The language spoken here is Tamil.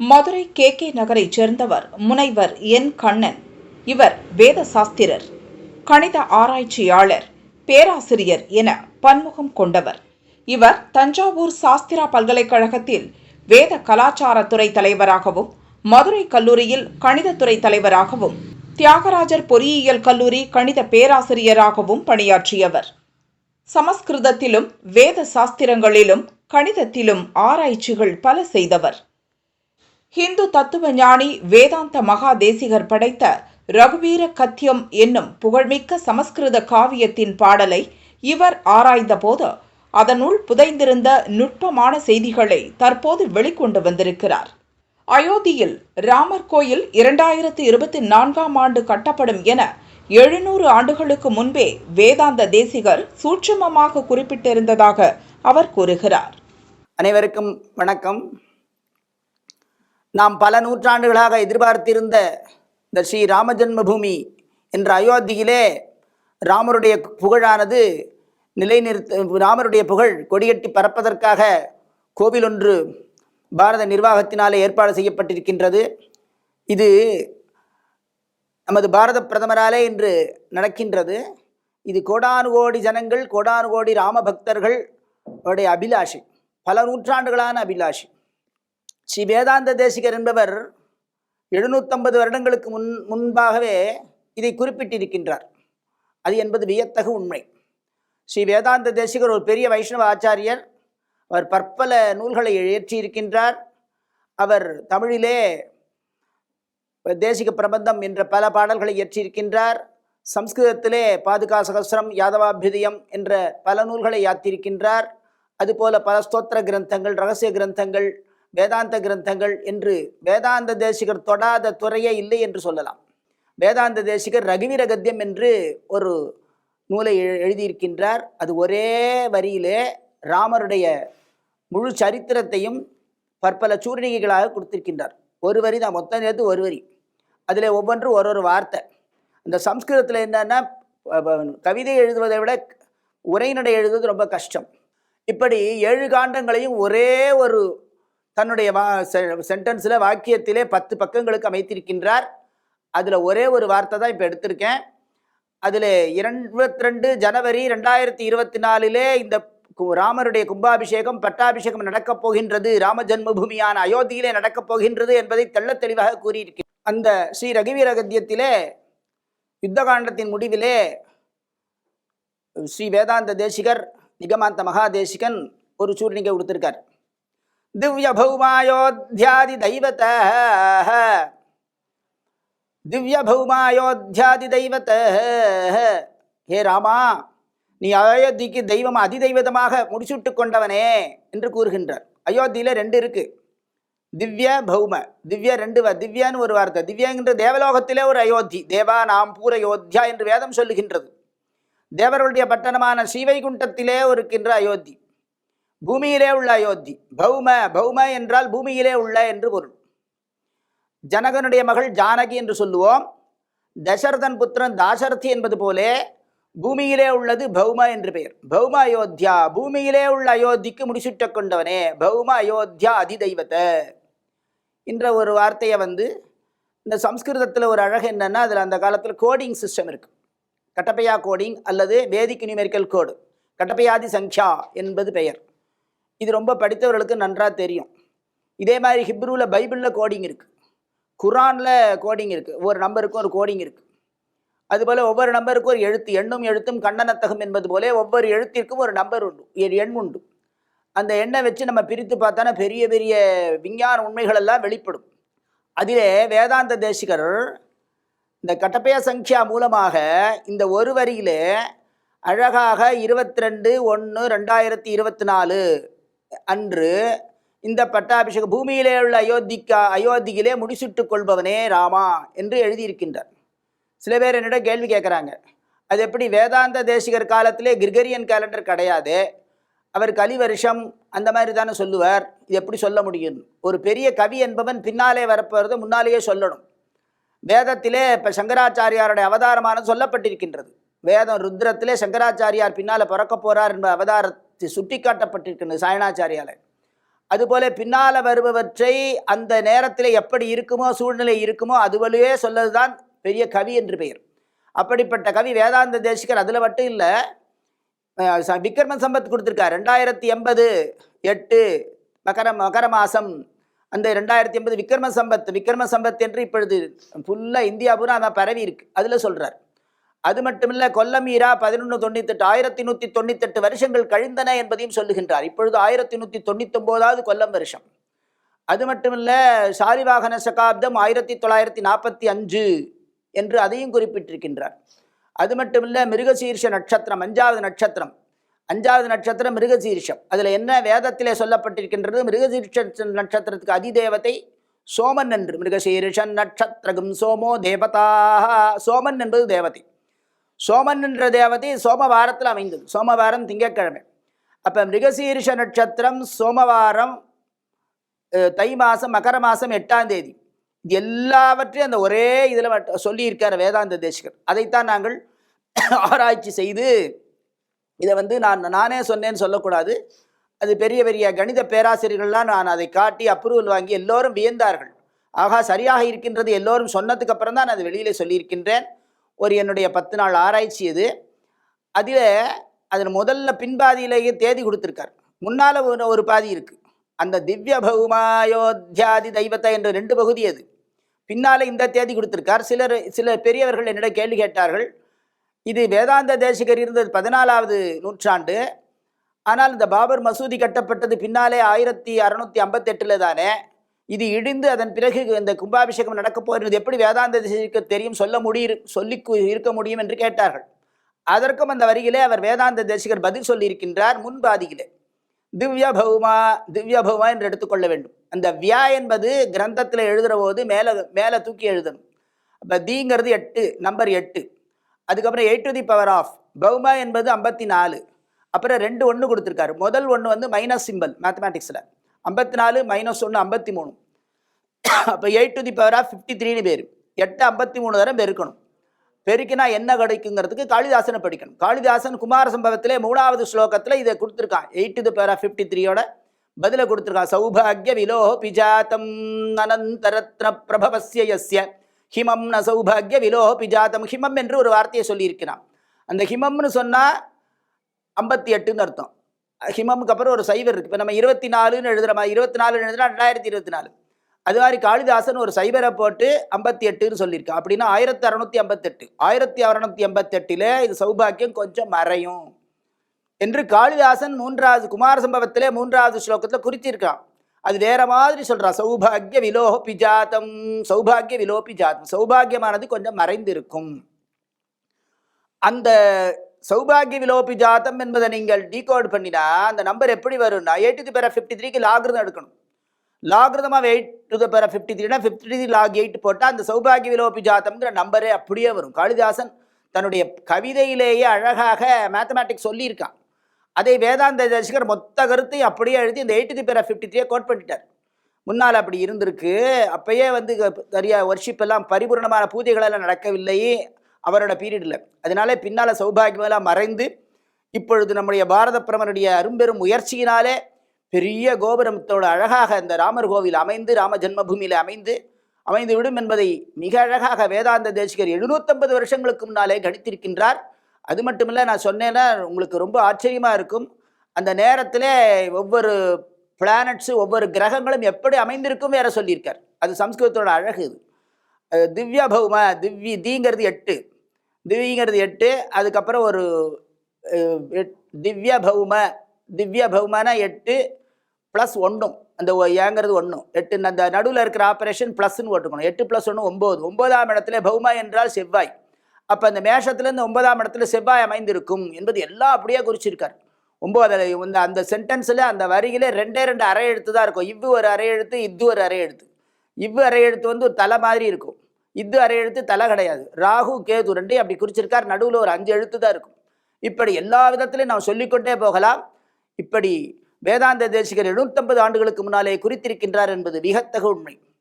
மதுரை கே கே நகரைச் சேர்ந்தவர் முனைவர் என். கண்ணன். இவர் வேத சாஸ்திரர் கணித ஆராய்ச்சியாளர் பேராசிரியர் என பன்முகம் கொண்டவர். இவர் தஞ்சாவூர் சாஸ்திரா பல்கலைக்கழகத்தில் வேத கலாச்சாரத்துறை தலைவராகவும் மதுரை கல்லூரியில் கணிதத்துறை தலைவராகவும் தியாகராஜர் பொறியியல் கல்லூரி கணித பேராசிரியராகவும் பணியாற்றியவர். சமஸ்கிருதத்திலும் வேத சாஸ்திரங்களிலும் கணிதத்திலும் ஆராய்ச்சிகள் பல செய்தவர். ஹிந்து தத்துவ ஞானி வேதாந்த மகா தேசிகர் படைத்த ரகுவீர கத்தியம் என்னும் புகழ்மிக்க சமஸ்கிருத காவியத்தின் பாடலை இவர் ஆராய்ந்தபோது அதனுள் புதைந்திருந்த நுட்பமான செய்திகளை தற்போது வெளிக்கொண்டு வந்திருக்கிறார். அயோத்தியில் ராமர் கோயில் இரண்டாயிரத்து இருபத்தி நான்காம் ஆண்டு கட்டப்படும் என எழுநூறு ஆண்டுகளுக்கு முன்பே வேதாந்த தேசிகர் சூட்சுமமாக குறிப்பிட்டிருந்ததாக அவர் கூறுகிறார். அனைவருக்கும் வணக்கம். நாம் பல நூற்றாண்டுகளாக எதிர்பார்த்திருந்த இந்த ஸ்ரீ ராம ஜென்மபூமி என்ற அயோத்தியிலே ராமருடைய புகழானது நிலைநிறுத்த ராமருடைய புகழ் கொடியட்டி பறப்பதற்காக கோவில் ஒன்று பாரத நிர்வாகத்தினாலே ஏற்பாடு செய்யப்பட்டிருக்கின்றது. இது நமது பாரத பிரதமராலே இன்று நடக்கின்றது. இது கோடானு கோடி ஜனங்கள் கோடானு கோடி ராம பக்தர்கள் அவருடைய அபிலாஷை பல நூற்றாண்டுகளான அபிலாஷை. ஸ்ரீ வேதாந்த தேசிகர் என்பவர் எழுநூற்றம்பது வருடங்களுக்கு முன் முன்பாகவே இதை குறிப்பிட்டிருக்கின்றார். அது என்பது வியத்தகு உண்மை. ஸ்ரீ வேதாந்த தேசிகர் ஒரு பெரிய வைஷ்ணவ ஆச்சாரியர். அவர் பற்பல நூல்களை இயற்றியிருக்கின்றார். அவர் தமிழிலே தேசிக பிரபந்தம் என்ற பல பாடல்களை இயற்றியிருக்கின்றார். சம்ஸ்கிருதத்திலே பாதுகா சகசிரம் யாதவாபியுதயம் என்ற பல நூல்களை யாத்திருக்கின்றார். அதுபோல பல ஸ்தோத்திர கிரந்தங்கள் ரகசிய கிரந்தங்கள் வேதாந்த கிரந்தங்கள் என்று வேதாந்த தேசிகர் தொடாத துறையே இல்லை என்று சொல்லலாம். வேதாந்த தேசிகர் ரகுவீர கத்தியம் என்று ஒரு நூலை எழு- எழுதியிருக்கின்றார். அது ஒரே வரியிலே ராமருடைய முழு சரித்திரத்தையும் பற்பல சூர்ணிகைகளாக கொடுத்திருக்கின்றார். ஒரு வரி தான் மொத்தம் சேர்த்து ஒரு வரி. அதில் ஒவ்வொன்றும் ஒரு ஒரு வார்த்தை. அந்த சம்ஸ்கிருதத்தில் என்னென்னா கவிதை எழுதுவதை விட உரைநடை எழுதுவது ரொம்ப கஷ்டம். இப்படி ஏழு காண்டங்களையும் ஒரே ஒரு தன்னுடைய வா சென்டென்ஸில் வாக்கியத்திலே பத்து பக்கங்களுக்கு அமைத்திருக்கின்றார். அதில் ஒரே ஒரு வார்த்தை தான் இப்போ எடுத்திருக்கேன். அதில் இருபத்தி ரெண்டு ஜனவரி ரெண்டாயிரத்தி இருபத்தி நாலிலே இந்த ராமருடைய கும்பாபிஷேகம் பட்டாபிஷேகம் நடக்கப் போகின்றது. ராம ஜன்மபூமியான அயோத்தியிலே நடக்கப் போகின்றது என்பதை தெள்ள தெளிவாக கூறியிருக்கிறார் அந்த ஸ்ரீ ரகுவீர கத்தியத்திலே யுத்தகாண்டத்தின் முடிவிலே ஸ்ரீ வேதாந்த தேசிகர் நிகமாந்த மகாதேசிகன் ஒரு சூர்ணிகை கொடுத்திருக்கார். திவ்ய பௌமாயோத்தியாதி தெய்வத திவ்ய பௌமாயோத்தியாதி தெய்வத ஹே ராமா நீ அயோத்திக்கு தெய்வம் அதிதெய்வதமாக முடிச்சுட்டு கொண்டவனே என்று கூறுகின்றார். அயோத்தியில் ரெண்டு இருக்கு. திவ்ய பௌம திவ்ய ரெண்டு திவ்யான்னு திவ்யன்னு ஒரு வார்த்தை. திவ்யங்கிற தேவலோகத்திலே ஒரு அயோத்தி. தேவா நாம் பூர யோத்தியா என்று வேதம் சொல்லுகின்றது. தேவர்களுடைய பட்டணமான ஸ்ரீவைகுண்டத்திலே இருக்கின்ற அயோத்தி. பூமியிலே உள்ள அயோத்தி. பௌம பௌம என்றால் பூமியிலே உள்ள என்று பொருள். ஜனகனுடைய மகள் ஜானகி என்று சொல்லுவோம். தசரதன் புத்திரன் தாசரதி என்பது போலே பூமியிலே உள்ளது பௌம என்று பெயர். பௌம அயோத்தியா பூமியிலே உள்ள அயோத்திக்கு முடிசுட்ட கொண்டவனே. பௌம அயோத்தியா அதிதெய்வத்தை. என்ற ஒரு வார்த்தையை வந்து இந்த சம்ஸ்கிருதத்தில் ஒரு அழகு என்னென்னா அதில் அந்த காலத்தில் கோடிங் சிஸ்டம் இருக்கு. கட்டப்பையா கோடிங் அல்லது வேதிக் நியூமெரிக்கல் கோடு கட்டப்பையாதி சங்க்யா என்பது பெயர். இது ரொம்ப படித்தவர்களுக்கு நன்றாக தெரியும். இதே மாதிரி ஹிப்ரூவில் பைபிளில் கோடிங் இருக்குது குரானில் கோடிங் இருக்குது ஒவ்வொரு நம்பருக்கும் ஒரு கோடிங் இருக்குது அதுபோல் ஒவ்வொரு நம்பருக்கும் ஒரு எழுத்து எண்ணும் எழுத்தும் கண்டனத்தகம் என்பது போலே ஒவ்வொரு எழுத்திற்கும் ஒரு நம்பர் உண்டு. ஒரு எண் உண்டு. அந்த எண்ணை வச்சு நம்ம பிரித்து பார்த்தானா பெரிய பெரிய விஞ்ஞான உண்மைகள் எல்லாம் வெளிப்படும். அதிலே வேதாந்த தேசிகர் இந்த கட்டப்பய சங்கியா மூலமாக இந்த ஒரு வரியிலே அழகாக இருபத்தி ரெண்டு ஒன்று ரெண்டாயிரத்தி இருபத்தி நாலு அன்று இந்த பட்டாபிஷேக பூமியிலே உள்ள அயோத்திக்கா அயோத்தியிலே முடிசுட்டு கொள்பவனே ராமா என்று எழுதியிருக்கின்றார். சில பேர் என்னிடம் கேள்வி கேட்குறாங்க. அது எப்படி வேதாந்த தேசிகர் காலத்திலே கிரிகரியன் கேலண்டர் கிடையாது. அவர் கலி வருஷம் அந்த மாதிரி தானே சொல்லுவார். இது எப்படி சொல்ல முடியும்? ஒரு பெரிய கவி என்பவன் பின்னாலே வரப்போகிறது முன்னாலேயே சொல்லணும். வேதத்திலே இப்போ சங்கராச்சாரியாருடைய அவதாரமானது சொல்லப்பட்டிருக்கின்றது. வேதம் ருத்ரத்திலே சங்கராச்சாரியார் பின்னால் பிறக்க போகிறார் என்ப அவதார சுட்டி சாயணாச்சாரியால் அதுபோல பின்னால் வருபவற்றை அந்த நேரத்தில் எப்படி இருக்குமோ சூழ்நிலை இருக்குமோ அதுவழியே சொல்லதுதான் பெரிய கவி என்று பெயர். அப்படிப்பட்ட கவி வேதாந்த தேசிகர் அதில் மட்டும் இல்லை விக்ரம சம்பத் கொடுத்துருக்கார். ரெண்டாயிரத்தி எண்பது எட்டு மகர மகர மாதம் அந்த ரெண்டாயிரத்தி எண்பது விக்ரம சம்பத் விக்ரம சம்பத் என்று இப்பொழுது ஃபுல்லாக இந்தியா பூரா அதான் பரவி இருக்கு. அதில் சொல்கிறார் அது மட்டுமில்ல கொல்லமீரா பதினொன்று தொண்ணூத்தெட்டு ஆயிரத்தி நூற்றி தொண்ணூத்தெட்டு வருஷங்கள் கழிந்தன என்பதையும் சொல்லுகின்றார். இப்பொழுது ஆயிரத்தி நூற்றி தொண்ணூத்தொம்போதாவது கொல்லம் வருஷம். அது மட்டுமில்ல சாரிவாகன சகாப்தம் ஆயிரத்தி தொள்ளாயிரத்தி நாற்பத்தி அஞ்சு என்று அதையும் குறிப்பிட்டிருக்கின்றார். அது மட்டுமில்ல மிருகசீர்ஷ நட்சத்திரம் அஞ்சாவது நட்சத்திரம். அஞ்சாவது நட்சத்திரம் மிருகசீர்ஷம். அதில் என்ன வேதத்திலே சொல்லப்பட்டிருக்கின்றது? மிருகசீர்ஷ நட்சத்திரத்துக்கு அதிதேவத்தை சோமன் என்று. மிருகசீர்ஷன் நட்சத்திரகும் சோமோ தேவதா சோமன் என்பது தேவதை. சோமன் என்ற தேவதை சோமவாரத்தில் அமைந்தது. சோமவாரம் திங்கக்கிழமை அப்போ மிருகசீரிஷ நட்சத்திரம் சோமவாரம் தை மாதம் மகர மாதம் எட்டாம் தேதி. இது எல்லாவற்றையும் அந்த ஒரே இதில் சொல்லியிருக்கார் வேதாந்த தேசிகர். அதைத்தான் நாங்கள் ஆராய்ச்சி செய்து இதை வந்து நான் நானே சொன்னேன்னு சொல்லக்கூடாது. அது பெரிய பெரிய கணித பேராசிரியர்கள்லாம் நான் அதை காட்டி அப்ரூவல் வாங்கி எல்லோரும் வியந்தார்கள். ஆகா சரியாக இருக்கின்றது எல்லோரும் சொன்னதுக்கு அப்புறம் தான் நான் அது வெளியிலே சொல்லியிருக்கின்றேன். ஒரு என்னுடைய பத்து நாள் ஆராய்ச்சி இது. அதில் அதில் முதல்ல பின்பாதியிலேயே தேதி கொடுத்துருக்கார். முன்னால் ஒரு ஒரு பாதி இருக்குது அந்த திவ்ய பகுமாயோத்தியாதி தெய்வத்தை என்ற ரெண்டு பகுதி அது. பின்னால் இந்த தேதி கொடுத்துருக்கார். சிலர் சில பெரியவர்கள் என்னிடம் கேள்வி கேட்டார்கள். இது வேதாந்த தேசிகர் இருந்தது பதினாலாவது நூற்றாண்டு. ஆனால் இந்த பாபர் மசூதி கட்டப்பட்டது பின்னாலே ஆயிரத்தி அறநூற்றி ஐம்பத்தெட்டில் தானே. இது இடிந்து அதன் பிறகு இந்த கும்பாபிஷேகம் நடக்கப் போகிறது. எப்படி வேதாந்த திசைக்கு தெரியும்? சொல்ல முடியும் சொல்லி இருக்க முடியும் என்று கேட்டார்கள். அதற்கும் அந்த வரியிலே அவர் வேதாந்த தேசிகர் பதில் சொல்லியிருக்கின்றார் முன்பாதியிலே. திவ்ய பௌமா திவ்ய பௌமா என்று எடுத்துக்கொள்ள வேண்டும். அந்த வியா என்பது கிரந்தத்தில் எழுதுகிற போது மேலே மேலே தூக்கி எழுதணும். அப்போ தீங்கிறது எட்டு நம்பர் எட்டு. அதுக்கப்புறம் eight to the power of Bavuma என்பது ஐம்பத்தி நாலு. அப்புறம் ரெண்டு ஒன்று கொடுத்துருக்காரு. முதல் ஒன்று வந்து மைனஸ் சிம்பல் மேத்தமேட்டிக்ஸில் ஐம்பத்தி நாலு மைனஸ் ஒன்று ஐம்பத்தி மூணு அப்போ eight to the power of fifty த்ரீனு பேர். எட்டு ஐம்பத்தி மூணு தரம் பெருக்கணும். பெருக்கினா என்ன கிடைக்குங்கிறதுக்கு காளிதாசனை படிக்கணும். காளிதாசன் குமார சம்பவத்திலே மூணாவது ஸ்லோகத்தில் இதை கொடுத்துருக்கான். Eight to the power of fifty த்ரீயோட பதிலை கொடுத்துருக்கான். சௌபாகிய விலோ பிஜாத்தம் அனந்தரத்ன பிரபவசிய யஸ்ய ஹிமம் ந சௌபாகிய விலோ பிஜாத்தம். ஹிமம் என்று ஒரு வார்த்தையை சொல்லியிருக்கிறான். அந்த ஹிமம்னு சொன்னால் ஐம்பத்தி எட்டுன்னு அர்த்தம். ஹிமமுக்கு அப்புறம் ஒரு சைவர் இருக்குது இப்போ நம்ம இருபத்தி நாலுன்னு எழுதுகிற மாதிரி இருபத்தி நாலுன்னு எழுதுனா ரெண்டாயிரத்தி இருபத்தி நாலு அது மாதிரி காளிதாசன் ஒரு சைபரை போட்டு ஐம்பத்தி எட்டுன்னு சொல்லியிருக்கான் அப்படின்னா ஆயிரத்தி அறநூற்றி ஐம்பத்தெட்டு. ஆயிரத்தி அறநூற்றி எண்பத்தெட்டில் இது சௌபாக்கியம் கொஞ்சம் மறையும். என்று காளிதாசன் மூன்றாவது குமார சம்பவத்திலே மூன்றாவது ஸ்லோகத்தில் குறிச்சிருக்கான். அது வேற மாதிரி சொல்கிறான் சௌபாகிய விலோபி பிஜாத்தம் சௌபாகிய விலோபி ஜாத்தம் சௌபாகியமானது கொஞ்சம் மறைந்திருக்கும். அந்த சௌபாகிய விலோபி ஜாதம் என்பதை நீங்கள் டீகோட் பண்ணினா அந்த நம்பர் எப்படி வரும்னா எயிட் டு பேர ஃபிஃப்டி த்ரீக்கு லாகிருதம் எடுக்கணும். லாகிருதமாக எயிட் டு த பேர ஃபிஃப்டி த்ரீனா ஃபிஃப்டி த்ரீ லாக் எயிட் போட்டால் அந்த சௌபாகிய விலோபி ஜாதம்ங்கிற நம்பரே அப்படியே வரும். காளிதாசன் தன்னுடைய கவிதையிலேயே அழகாக மேத்தமேட்டிக்ஸ் சொல்லியிருக்கான். அதை வேதாந்த தரிசிகர் மொத்த கருத்தையும் அப்படியே எழுதி இந்த எயிட் தி பேர ஃபிஃப்டி த்ரீயை கோட் பண்ணிட்டார். முன்னால் அப்படி இருந்திருக்கு. அப்பயே வந்து க- நிறைய ஒர்ஷிப் எல்லாம் பரிபூர்ணமான பூஜைகளெல்லாம் நடக்கவில்லை. அவரோட பீரியடில். அதனால பின்னால் சௌபாகியமெல்லாம் மறைந்து இப்பொழுது நம்முடைய பாரத பிரமனுடைய அரும்பெரும் முயற்சியினாலே பெரிய கோபுரத்தோட அழகாக இந்த ராமர் கோவில் அமைந்து ராம ஜென்மபூமியில் அமைந்து அமைந்து விடும் என்பதை மிக அழகாக வேதாந்த தேசிகர் எழுநூத்தம்பது வருஷங்களுக்கு முன்னாலே கணித்திருக்கின்றார். அது மட்டுமில்ல நான் சொன்னேன்னா உங்களுக்கு ரொம்ப ஆச்சரியமாக இருக்கும். அந்த நேரத்தில் ஒவ்வொரு பிளானட்ஸு ஒவ்வொரு கிரகங்களும் எப்படி அமைந்திருக்கும் வேற சொல்லியிருக்கார். அது சம்ஸ்கிருதத்தோட அழகு இது. திவ்ய பௌம திவ்ய தீங்கிறது எட்டு. திவ்யங்கிறது எட்டு அதுக்கப்புறம் ஒரு எட்- திவ்ய பௌம திவ்ய பௌமனா எட்டு ப்ளஸ் ஒன்றும் அந்த ஒ- ஏங்கிறது ஒன்றும் எட்டு அந்த நடுவில் இருக்கிற ஆப்ரேஷன் ப்ளஸ்ன்னு போட்டுக்கணும். எட்டு ப்ளஸ் ஒன்று ஒம்பது ஒன்பதாம் இடத்துல பௌமா என்றால் செவ்வாய். அப்போ அந்த மேஷத்துலேருந்து ஒன்பதாம் இடத்துல செவ்வாய் அமைந்திருக்கும் என்பது எல்லாம் அப்படியே குறிச்சிருக்கார். ஒம்பது இந்த அந்த சென்டென்ஸில் அந்த வரியிலே ரெண்டே ரெண்டு அரை எழுத்து தான் இருக்கும். இவ்வு ஒரு அரை எழுத்து இது ஒரு அரை எழுத்து. இவ்வு அரை எழுத்து வந்து ஒரு தலை மாதிரி இருக்கும். இது அரை எழுத்து தலை கிடையாது. ராகு கேது ரெண்டையும் அப்படி குறிச்சிருக்கார். நடுவில் ஒரு அஞ்சு எழுத்து தான் இருக்கும். இப்படி எல்லா விதத்திலையும் நாம் சொல்லிக்கொண்டே போகலாம். இப்படி வேதாந்த தேசிகர் எழுநூத்தம்பது ஆண்டுகளுக்கு முன்னாலே குறித்திருக்கின்றார் என்பது விகத்தக உண்மை.